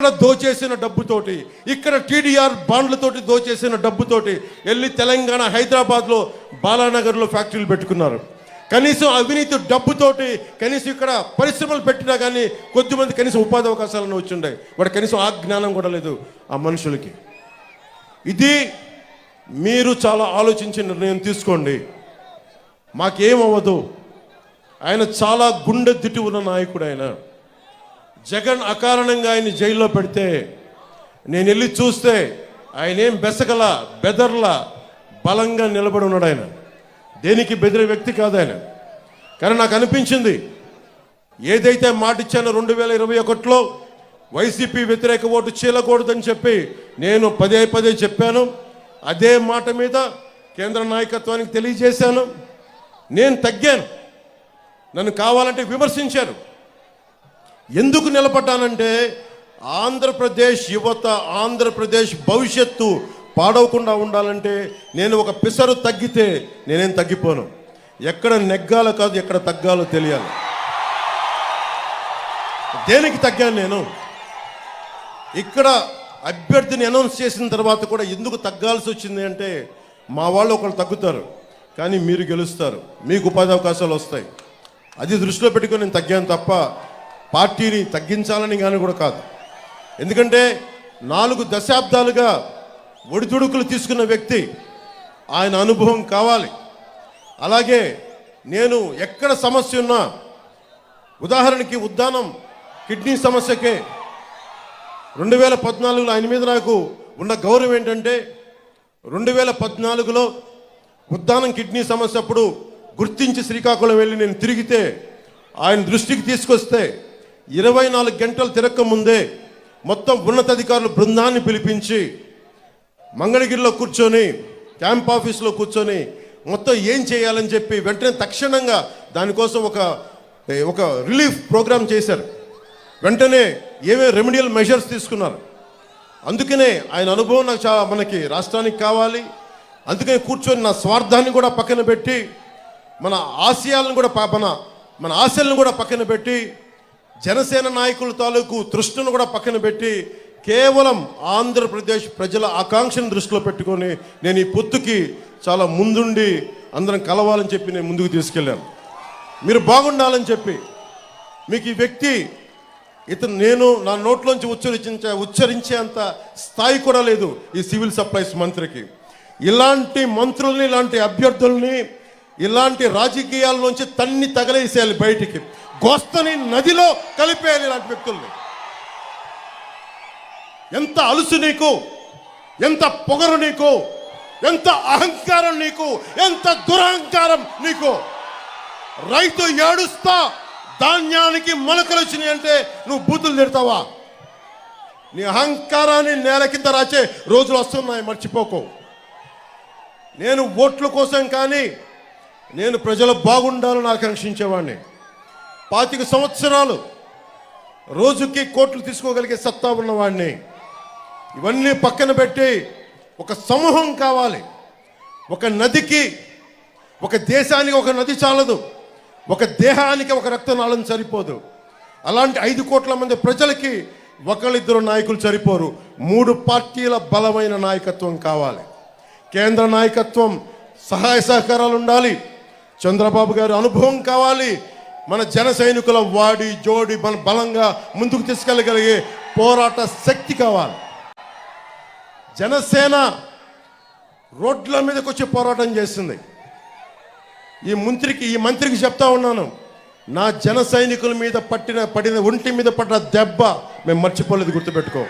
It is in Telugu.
ఇక్కడ దోచేసిన డబ్బుతోటి ఇక్కడ టీడీఆర్ బాండ్లతోటి దోచేసిన డబ్బుతోటి వెళ్ళి తెలంగాణ హైదరాబాద్లో బాలానగర్లో ఫ్యాక్టరీలు పెట్టుకున్నారు. కనీసం అవినీతి డబ్బుతోటి కనీసం ఇక్కడ పరిశ్రమలు పెట్టినా కానీ కొద్దిమంది కనీసం ఉపాధి అవకాశాలను వచ్చిండే. వాడు కనీసం ఆ జ్ఞానం కూడా లేదు ఆ మనుషులకి. ఇది మీరు చాలా ఆలోచించి నిర్ణయం తీసుకోండి. మాకేమవ్వదు. ఆయన చాలా గుండె దిట్టి ఉన్న నాయకుడు ఆయన. జగన్ అకారణంగా ఆయన జైల్లో పెడితే నేను వెళ్ళి చూస్తే ఆయన ఏం బెసగల బెదర్ల బలంగా నిలబడి ఉన్నాడు ఆయన. దేనికి బెదిరే వ్యక్తి కాదు ఆయన. కానీ నాకు అనిపించింది ఏదైతే మాట ఇచ్చానో రెండు వేల ఇరవై ఒకటిలో వైసీపీ వ్యతిరేక ఓటు చీలకూడదని చెప్పి నేను పదే పదే చెప్పాను. అదే మాట మీద కేంద్ర నాయకత్వానికి తెలియజేశాను. నేను తగ్గాను. నన్ను కావాలంటే విమర్శించారు. ఎందుకు నిలబడ్డానంటే ఆంధ్రప్రదేశ్ యువత ఆంధ్రప్రదేశ్ భవిష్యత్తు పాడవకుండా ఉండాలంటే నేను ఒక పిసరు తగ్గితే నేనేం తగ్గిపోను. ఎక్కడ నెగ్గాలో కాదు ఎక్కడ తగ్గాలో తెలియాలి. దేనికి తగ్గాను నేను? ఇక్కడ అభ్యర్థిని అనౌన్స్ చేసిన తర్వాత కూడా ఎందుకు తగ్గాల్సి వచ్చింది అంటే మా వాళ్ళు ఒకళ్ళు తగ్గుతారు కానీ మీరు గెలుస్తారు. మీకు ఉపాధి అవకాశాలు వస్తాయి. అది దృష్టిలో పెట్టుకొని నేను తగ్గాను తప్ప పార్టీని తగ్గించాలని కానీ కూడా కాదు. ఎందుకంటే నాలుగు దశాబ్దాలుగా ఒడిదుడుకులు తీసుకున్న వ్యక్తి ఆయన అనుభవం కావాలి. అలాగే నేను ఎక్కడ సమస్య ఉన్నా ఉదాహరణకి ఉద్దానం కిడ్నీ సమస్యకే రెండు వేల పద్నాలుగులో ఆయన మీద నాకు ఉన్న గౌరవం ఏంటంటే రెండు వేల పద్నాలుగులో ఉద్దానం కిడ్నీ సమస్య అప్పుడు గుర్తించి శ్రీకాకుళం వెళ్ళి నేను తిరిగితే ఆయన దృష్టికి తీసుకొస్తే ఇరవై నాలుగు గంటలు తిరక్క ముందే మొత్తం ఉన్నతాధికారులు బృందాన్ని పిలిపించి మంగళగిరిలో కూర్చొని క్యాంప్ ఆఫీస్లో కూర్చొని మొత్తం ఏం చేయాలని చెప్పి వెంటనే తక్షణంగా దానికోసం ఒక ఒక రిలీఫ్ ప్రోగ్రామ్ చేశారు. వెంటనే ఏమేమి రెమెడియల్ మెజర్స్ తీసుకున్నారు. అందుకనే ఆయన అనుభవం నాకు చాలా మనకి రాష్ట్రానికి కావాలి. అందుకని కూర్చొని నా స్వార్థాన్ని కూడా పక్కన పెట్టి మన ఆశయాలను కూడా మన మన ఆశలను కూడా పక్కన పెట్టి జనసేన నాయకుల తాలూకు తృష్ణను కూడా పక్కన పెట్టి కేవలం ఆంధ్రప్రదేశ్ ప్రజల ఆకాంక్షను దృష్టిలో పెట్టుకొని నేను ఈ పొత్తుకి చాలా ముందుండి అందరం కలవాలని చెప్పి నేను ముందుకు తీసుకెళ్ళాను. మీరు బాగుండాలని చెప్పి మీకు ఈ వ్యక్తి ఇతను నేను నా నోట్లోంచి ఉచ్చరించే ఉచ్చరించేంత స్థాయి కూడా లేదు ఈ సివిల్ సప్లైస్ మంత్రికి. ఇలాంటి మంత్రుల్ని ఇలాంటి అభ్యర్థుల్ని ఇలాంటి రాజకీయాల్లోంచి తన్ని తగలేసేయాలి బయటికి. గోస్తని నదిలో కలిపేయాలి ఇలాంటి వ్యక్తుల్ని. ఎంత అలుసు నీకు ఎంత పొగరు నీకు ఎంత అహంకారం నీకు ఎంత దురహంకారం నీకు. రైతు ఏడుస్తా ధాన్యానికి మొలకలు వచ్చినాయి అంటే నువ్వు బూతులు తిడతావా? నీ అహంకారాన్ని నేల కింద రాచే రోజులు వస్తున్నాయి మర్చిపోకు. నేను ఓట్ల కోసం కానీ నేను ప్రజలు బాగుండాలని ఆకాంక్షించేవాడిని. పాతిక సంవత్సరాలు రోజుకి కోట్లు తీసుకోగలిగే సత్తా ఉన్నవాడిని ఇవన్నీ పక్కన పెట్టి ఒక సమూహం కావాలి. ఒక నదికి ఒక దేశానికి ఒక నది చాలదు. ఒక దేహానికి ఒక రక్తనాళం సరిపోదు. అలాంటి ఐదు కోట్ల మంది ప్రజలకి ఒకళ్ళిద్దరు నాయకులు సరిపోరు. మూడు పార్టీల బలమైన నాయకత్వం కావాలి. కేంద్ర నాయకత్వం సహాయ సహకారాలు ఉండాలి. చంద్రబాబు గారి అనుభవం కావాలి. మన జన సైనికుల వాడి జోడి మన బలంగా ముందుకు తీసుకెళ్ళగలిగే పోరాట శక్తి కావాలి. జనసేన రోడ్ల మీదకి వచ్చి పోరాటం చేసింది ఈ మంత్రికి ఈ మంత్రికి చెప్తా ఉన్నాను నా జన సైనికుల మీద పట్టిన పడిన ఒంటి మీద పడ్డ దెబ్బ మేము మర్చిపోలేదు గుర్తుపెట్టుకో.